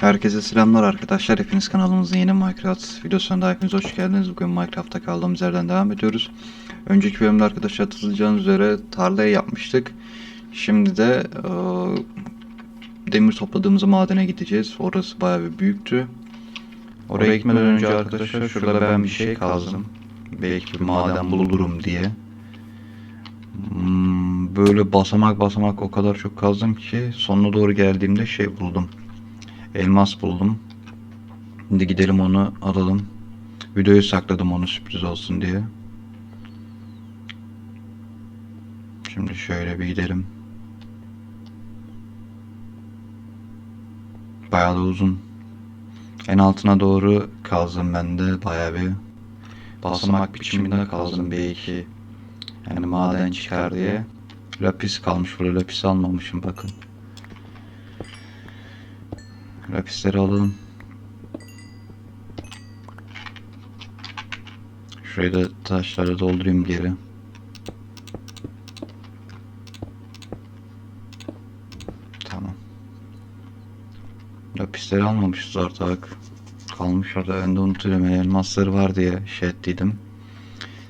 Herkese selamlar arkadaşlar. Hepiniz kanalımızın yeni Minecraft videosuna da hepiniz hoş geldiniz. Bugün Minecraft'ta kaldığımız yerden devam ediyoruz. Önceki bölümde arkadaşlar hatırlayacağınız üzere tarlayı yapmıştık. Şimdi de eee, demir topladığımız madene gideceğiz. Orası bayağı bir büyüktü. Oraya gitmeden önce arkadaşlar şurada ben bir şey kazdım. Belki bir maden bulurum diye. Hmm, böyle basamak basamak o kadar çok kazdım ki sonuna doğru geldiğimde şey buldum. Elmas buldum. Şimdi gidelim onu alalım. Videoyu sakladım onu sürpriz olsun diye. Şimdi şöyle bir gidelim. Bayağı da uzun. En altına doğru kazdım ben de bayağı bir. Basamak biçiminde kazdım belki. Yani maden çıkar diye. Lapis kalmış burada. Lapis almamışım bakın. Lapisleri alalım. Şurayı da taşları doldurayım geri. Tamam. Lapisleri almamışız artık. Kalmış orada. Ben de unutuyorum. Elmasları var diye şey ettiydim.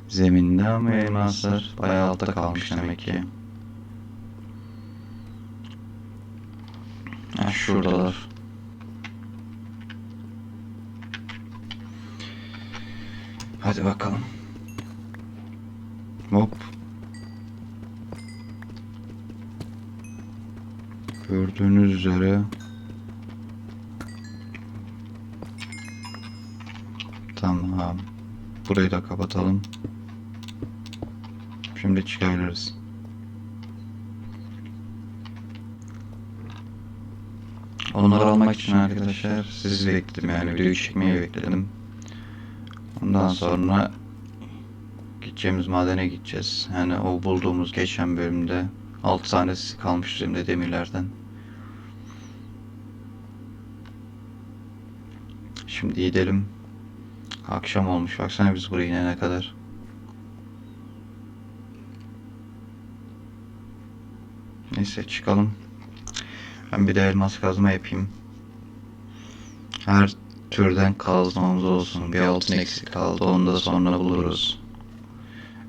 Zeminde ama elmaslar bayağı altta kalmış demek ki. Ha, şuradalar. Hadi bakalım. Hop. Gördüğünüz üzere Tamam. Burayı da kapatalım. Şimdi çıkabiliriz. Onları almak için arkadaşlar sizi bekledim yani videoyu çekmeyi bekledim. Ondan sonra gideceğimiz madene gideceğiz. Yani o bulduğumuz geçen bölümde 6 tanesi kalmış üzerimde demirlerden. Şimdi gidelim. Akşam olmuş. Baksana biz buraya inene kadar. Neyse çıkalım. Ben bir de elmas kazma yapayım. Her türden kazmamız olsun. Bir altın eksik kaldı. Onu da sonra buluruz.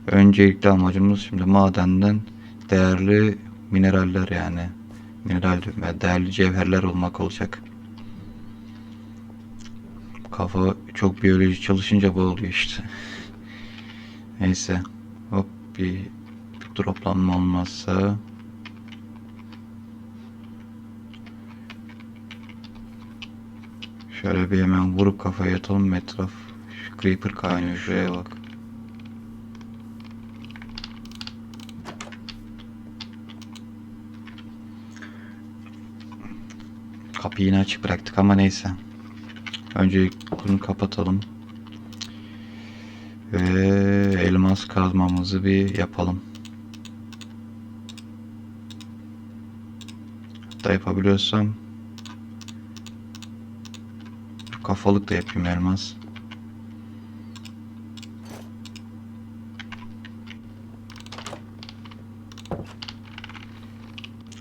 Öncelikli amacımız şimdi madenden değerli mineraller yani. Mineral ya, değerli cevherler olmak olacak. Kafa çok biyoloji çalışınca bu oluyor işte. Neyse. Hop bir droplanma olmazsa Şöyle bir hemen vurup kafaya yatalım etraf. Şu creeper kaynıyor şuraya bak. Kapıyı yine açık bıraktık ama neyse. Önce bunu kapatalım. Ve elmas kazmamızı bir yapalım. Hatta yapabiliyorsam kafalık da yapayım elmas.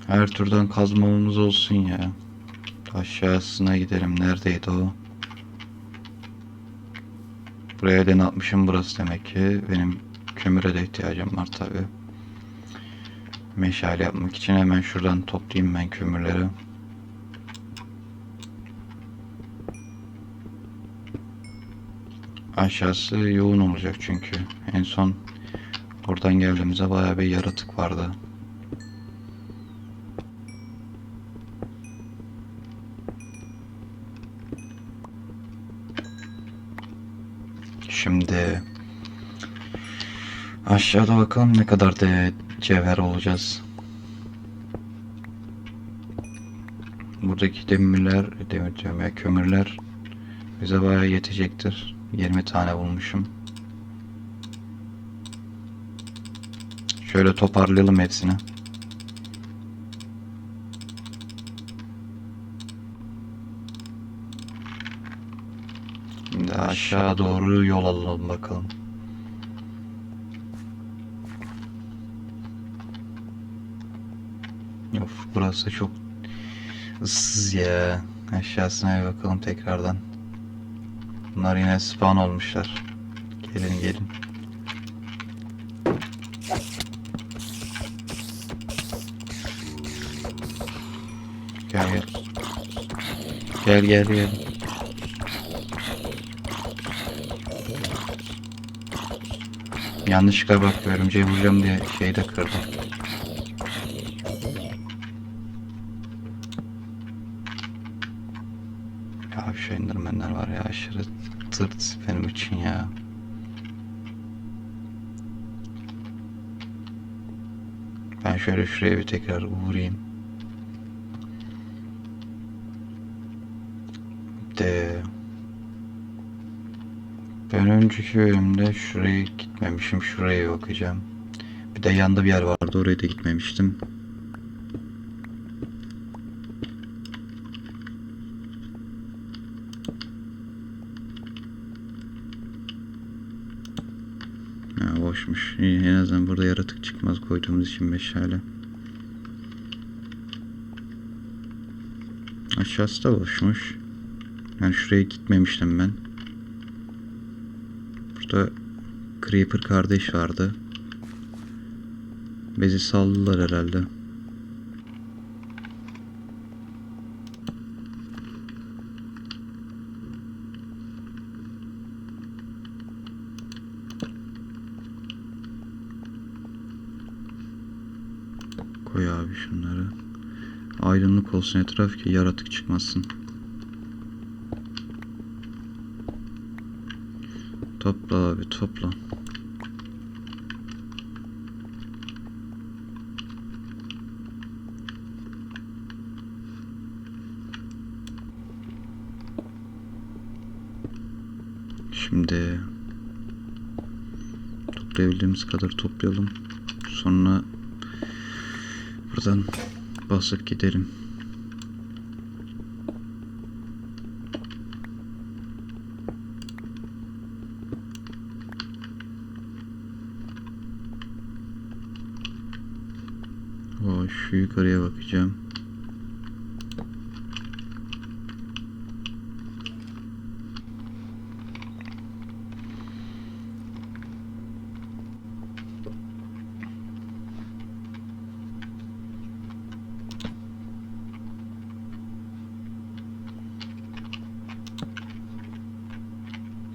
Her türden kazmamız olsun ya. Aşağısına gidelim. Neredeydi o? Buraya den atmışım burası demek ki. Benim kömüre de ihtiyacım var tabi. Meşale yapmak için hemen şuradan toplayayım ben kömürleri. Aşağısı yoğun olacak çünkü. En son oradan geldiğimizde bayağı bir yaratık vardı. Şimdi aşağıda bakalım ne kadar de cevher olacağız. Buradaki demirler, demir diyorum ya kömürler bize bayağı yetecektir. 20 tane bulmuşum. Şöyle toparlayalım hepsini. Şimdi aşağı doğru yol alalım bakalım. Of burası çok ıssız ya. Aşağısına bir bakalım tekrardan. Bunlar yine spawn olmuşlar. Gelin gelin. Gel gel. Gel gel gel. Yanlışlıkla bak örümceği vuracağım diye şeyi de kırdım. Ya şu indirmenler var ya aşırı tırt benim için ya. Ben şöyle şuraya bir tekrar vurayım. De önceki bölümde şuraya gitmemişim. Şuraya bakacağım. Bir de yanda bir yer vardı. Oraya da gitmemiştim. Ha, boşmuş. İyi, en azından burada yaratık çıkmaz koyduğumuz için meşale. Aşağısı da boşmuş. Yani şuraya gitmemiştim ben. Burada Creeper kardeş vardı. Bezi saldılar herhalde. Koy abi şunları. Aydınlık olsun etraf ki yaratık çıkmasın. Topla abi topla. Şimdi toplayabildiğimiz kadar toplayalım. Sonra buradan basıp gidelim. O şu yukarıya bakacağım.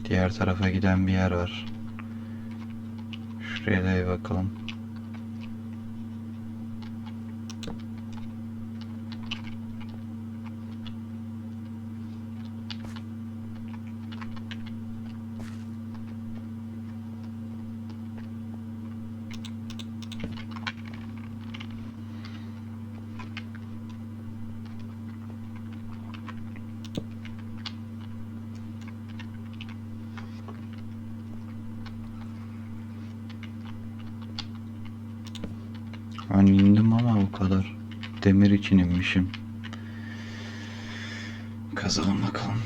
Diğer tarafa giden bir yer var. Şuraya da bir bakalım. Ben indim ama o kadar. Demir inmişim. Kazalım bakalım.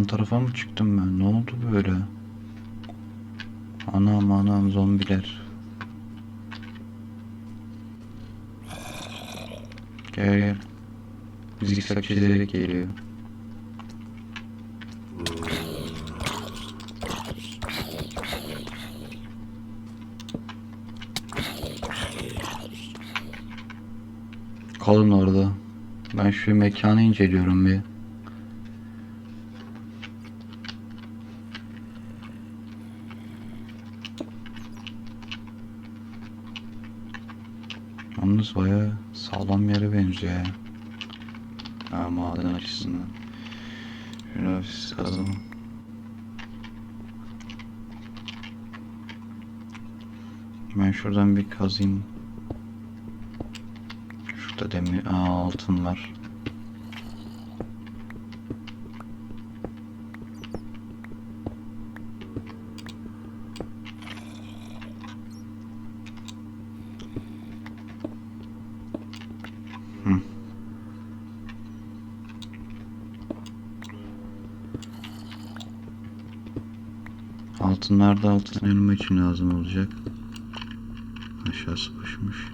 Yan tarafa mı çıktım ben? Ne oldu böyle? Anam anam zombiler. Gel gel. Zikzak çizerek geliyor. Kalın orada. Ben şu mekanı inceliyorum bir. Yalnız baya sağlam yere benziyor ya. Ha, maden açısından. Hafif kazalım. Ben şuradan bir kazayım. Şurada demir, aa altın var. Hı. Altınlar da altın elma için lazım olacak. Aşağısı boşmuş.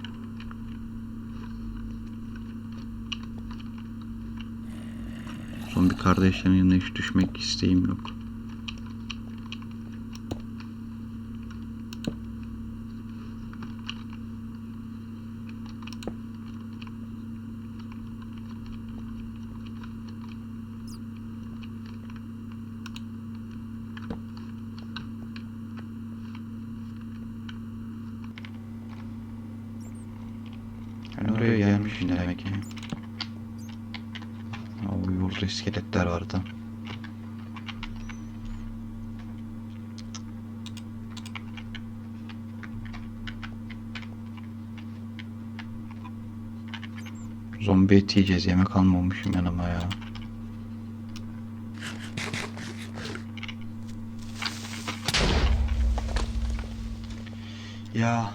Zombi kardeşlerin yanına hiç düşmek isteğim yok. Yani oraya gelmişim demek ki. O yurda iskeletler vardı. Zombi eti yiyeceğiz. Yemek almamışım yanıma ya. Ya.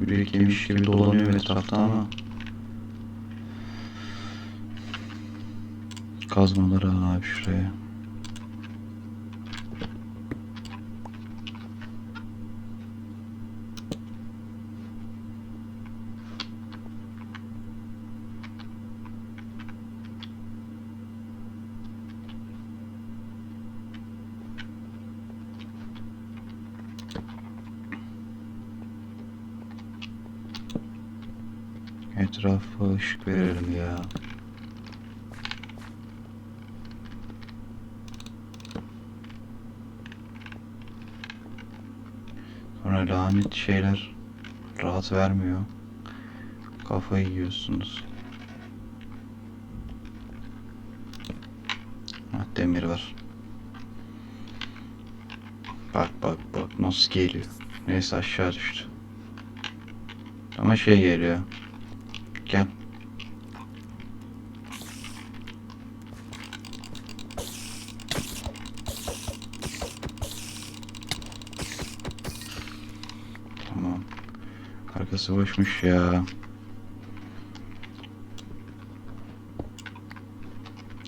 Yürek yemiş gibi dolanıyor etrafta ama Kazmaları al abi şuraya. Işık verelim ya. Sonra lanet şeyler rahat vermiyor. Kafayı yiyorsunuz. Ha, demir var. Bak bak bak nasıl geliyor. Neyse aşağı düştü. Ama şey geliyor. Gel. Arkası boşmuş ya.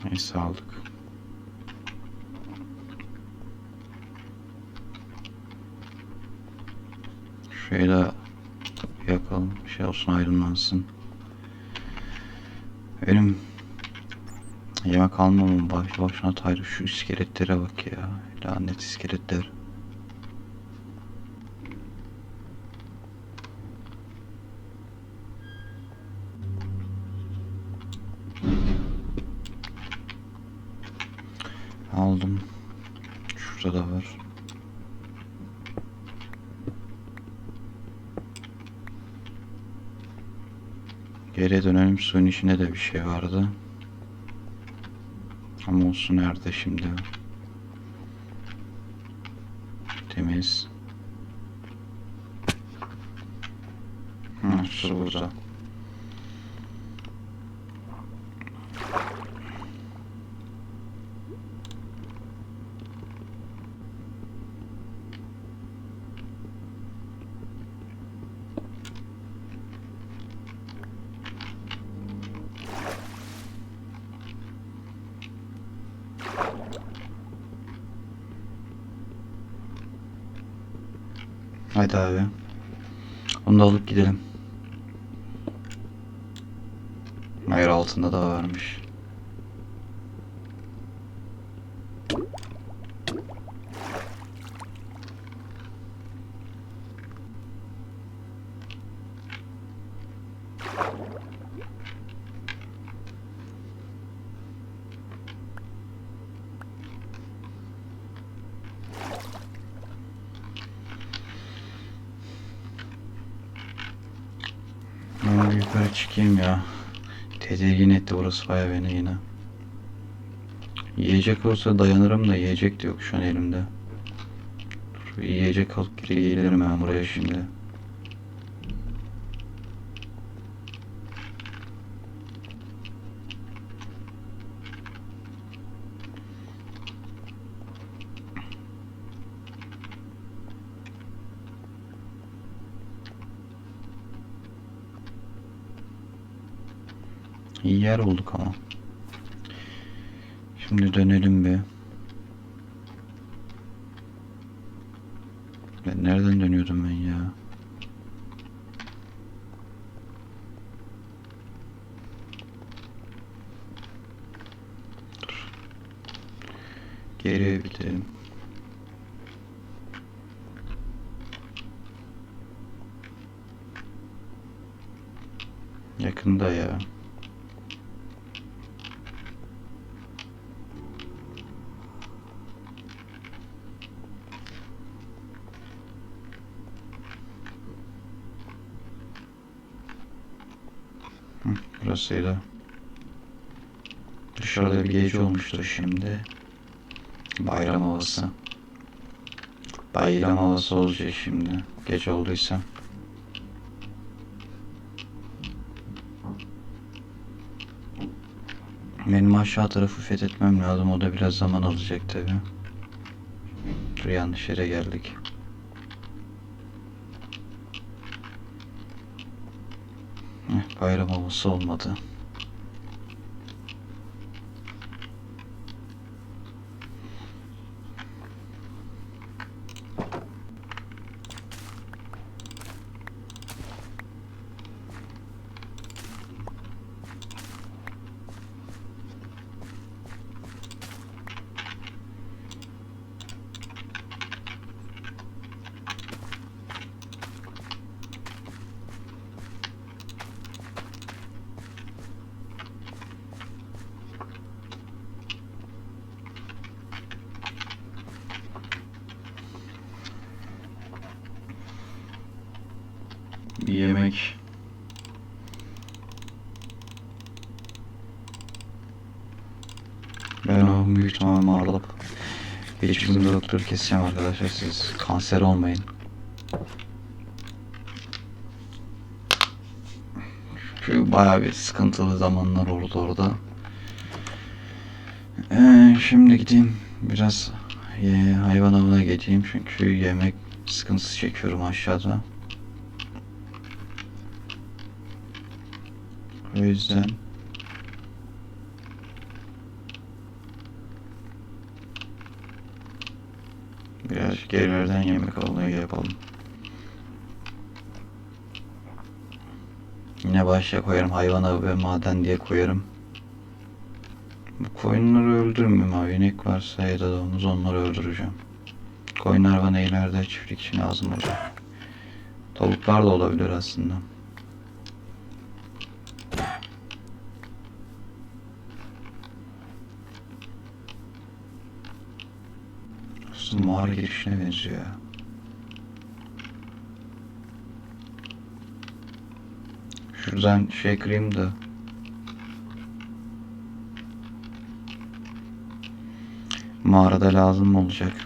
Neyse aldık. Şurayı da yakalım. Şey olsun aydınlansın. Benim yemek almamın baş başına tayrı şu iskeletlere bak ya. Lanet iskeletler. Aldım. Şurada da var. Geriye dönelim suyun içinde de bir şey vardı. Ama o su nerede şimdi? Temiz. Hı, su burada. Haydi abi. Onu da alıp gidelim. Hayır altında da varmış. Ben bir yukarı çıkayım ya. Tedirgin etti burası baya beni yine. Yiyecek olsa dayanırım da yiyecek de yok şu an elimde. Dur, yiyecek alıp geri gelirim ben buraya şimdi. İyi yer bulduk ama. Şimdi dönelim bir. Ben nereden dönüyordum ben ya? Dur. Geriye bitelim. Yakında ya. Hı, burasıydı. Dışarıda bir gece olmuştur şimdi. Bayram havası. Bayram havası olacak şimdi. Gece olduysa. Benim aşağı tarafı fethetmem lazım. O da biraz zaman alacak tabi. Dur yanlış yere geldik. Heh, bayram havası olmadı. Bir yemek. Ben o büyük ihtimalle mağlup. Hiçbir doktor keseceğim arkadaşlar siz kanser olmayın. Çünkü bayağı bir sıkıntılı zamanlar oldu orada. Ee, şimdi gideyim biraz hayvan avına geçeyim çünkü yemek sıkıntısı çekiyorum aşağıda. O yüzden biraz gerilerden yemek almayı yapalım. Yine başa koyarım hayvan avı ve maden diye koyarım. Bu koyunları öldürmeyeyim abi. İnek varsa ya da domuz onları öldüreceğim. Koyunlar bana ileride çiftlik için lazım olacak. Tavuklar da olabilir aslında. Aslında mağara girişine benziyor. Şuradan şey kırayım da. Mağarada lazım olacak.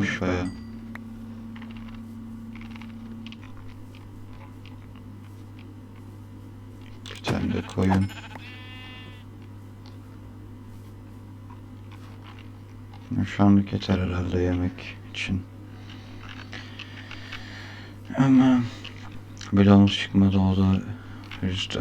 büyükmüş baya. Bir tane de koyun. Şu anlık yeter herhalde yemek için. Ama bloğumuz çıkmadı o da işte.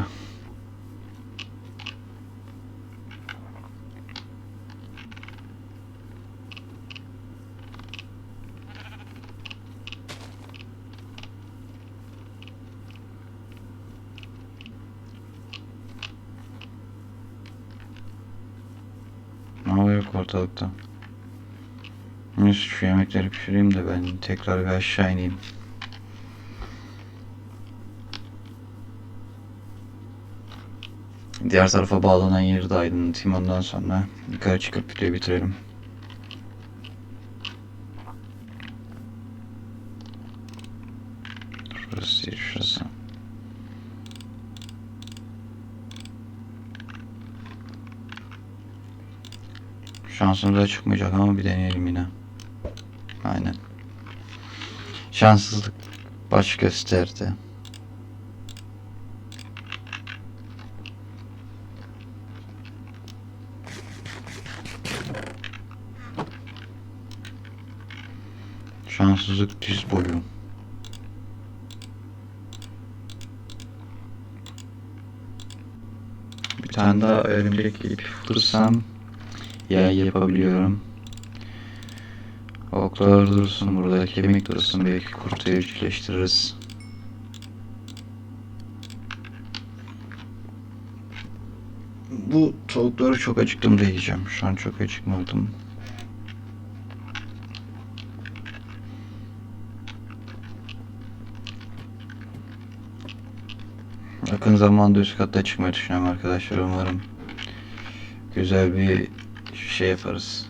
Ortalıkta. Neyse şu yemekleri pişireyim de ben tekrar bir aşağı ineyim. Diğer tarafa bağlanan yeri de aydınlatayım ondan sonra yukarı çıkıp videoyu bitirelim. Şurası değil şurası. Şansımıza çıkmayacak ama bir deneyelim yine. Aynen. Şanssızlık baş gösterdi. Şanssızlık diz boyu. Bir tane daha örümcek ip bulursam yay yapabiliyorum. Oklar dursun burada, kemik dursun belki kurtu evcilleştiririz. Bu tavukları çok acıktım da yiyeceğim. Şu an çok acıkmadım. Yakın zamanda üst katta çıkmayı düşünüyorum arkadaşlar. Umarım güzel bir şey yaparız.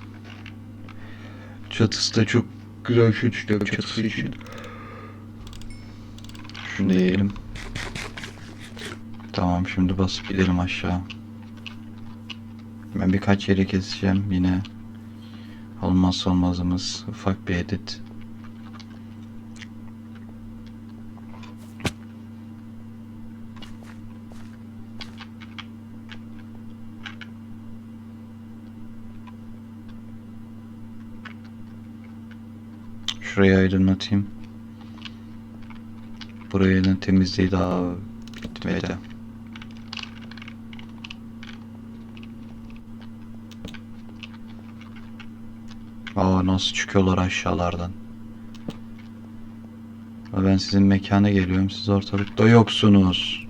Çatısı da çok güzel şey çıkıyor çatısı için. Şunu da yiyelim. Tamam şimdi basıp gidelim aşağı. Ben birkaç yere keseceğim yine. Olmazsa olmazımız ufak bir edit. Şurayı aydınlatayım. Burayı temizliği daha bitmedi. Aa nasıl çıkıyorlar aşağılardan. Ben sizin mekana geliyorum. Siz ortalıkta yoksunuz.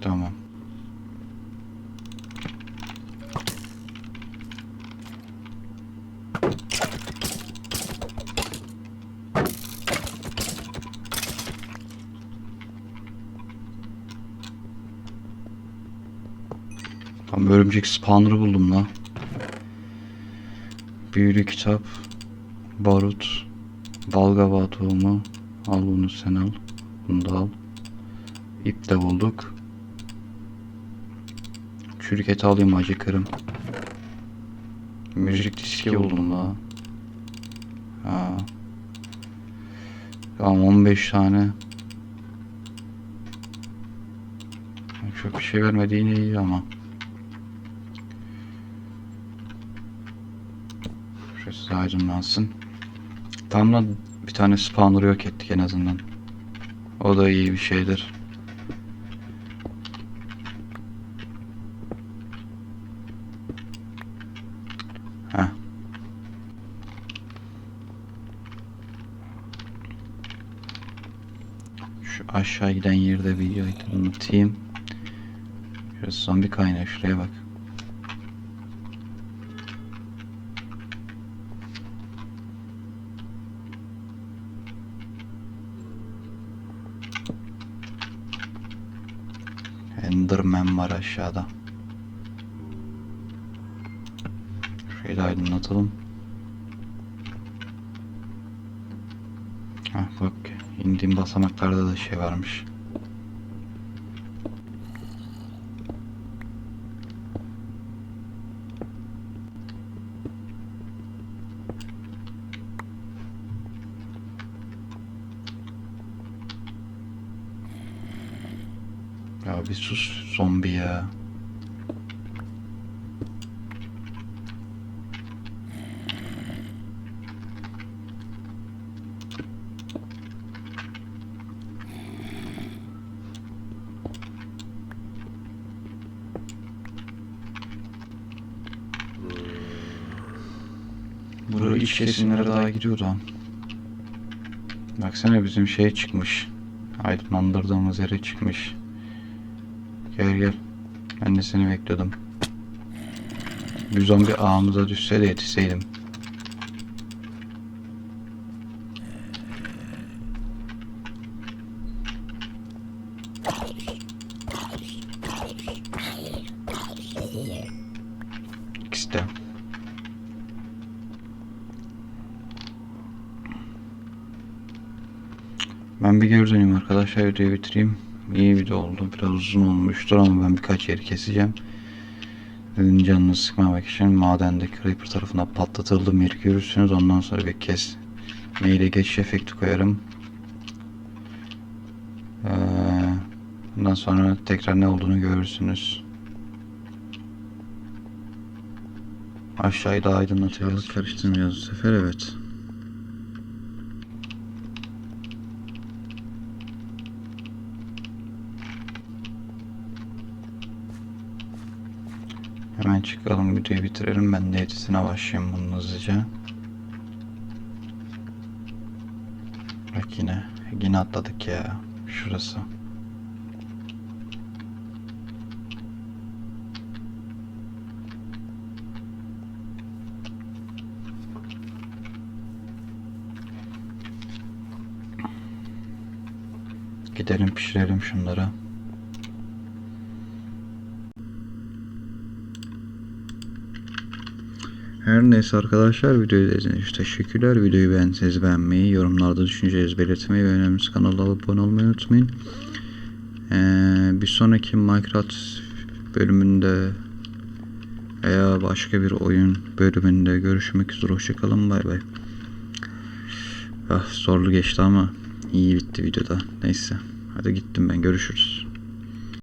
Tamam. Tam örümcek spawner'ı buldum la. Büyülü kitap, barut, balgava tohumu. Al bunu sen al. Bunu da al. İp de bulduk. Çürük eti alayım acıkırım. Müzik diski buldum la. Ha. Tamam 15 tane. Çok bir şey vermedi yine iyi ama. Şurası aydınlansın. Tam da bir tane spawner yok ettik en azından. O da iyi bir şeydir. Heh. Şu aşağı giden yerde bir aydınlatayım. Şurası zombi kaynağı şuraya bak. Enderman var aşağıda. Şurayı da aydınlatalım. Hah bak indiğim basamaklarda da şey varmış. Ya bir sus zombi ya. Buraya iç kesimlere daha gidiyordu. Baksana bizim şey çıkmış. Aydınlandırdığımız yere çıkmış. Gel gel. Ben de seni bekliyordum. Bir zombi ağımıza düşse de yetişseydim. İkisi. Ben bir geri arkadaşlar videoyu bitireyim. İyi video oldu. Biraz uzun olmuştur ama ben birkaç yeri keseceğim. Dedim canını sıkmamak için madendeki Creeper tarafından patlatıldığım yeri görürsünüz. Ondan sonra bir kes. Maile geçiş efekti koyarım. Ee, ondan sonra tekrar ne olduğunu görürsünüz. Aşağıyı da aydınlatıyoruz. Karıştırmayacağız bu sefer evet. Hemen çıkalım videoyu bitirelim. Ben de editine başlayayım bunun hızlıca. Bak yine. Yine atladık ya. Şurası. Gidelim pişirelim şunları. Her neyse arkadaşlar videoyu izlediğiniz için teşekkürler. Videoyu beğendiyseniz beğenmeyi, yorumlarda düşüncelerinizi belirtmeyi ve önemlisi kanala abone olmayı unutmayın. Ee, bir sonraki Minecraft bölümünde veya başka bir oyun bölümünde görüşmek üzere. Hoşçakalın. Bay bay. Ah, zorlu geçti ama iyi bitti videoda. Neyse. Hadi gittim ben. Görüşürüz.